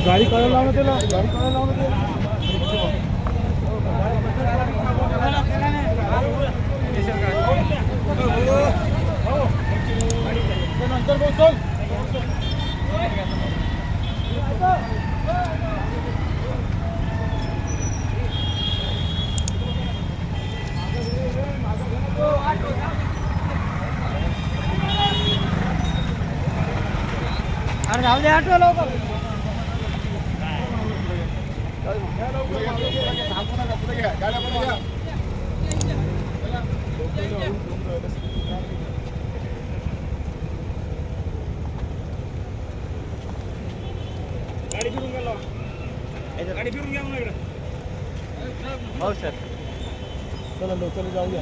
गाडी काढायला लावणं त्याला गाडी काढायला लावणं त्याला. नंतर बोलतो अरे जाऊ दे आठवा लवकर गाडी फिरून गेलो गाडी फिरून घ्या म्हणा इकडं हो सर चला लवकर जाऊया